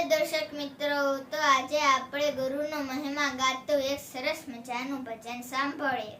નમસ્તે દર્શક મિત્રો તો આજે આપણે ગુરુનો મહિમા ગાતું એક સરસ મજાનું ભજન સાંભળીએ.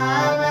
Amen.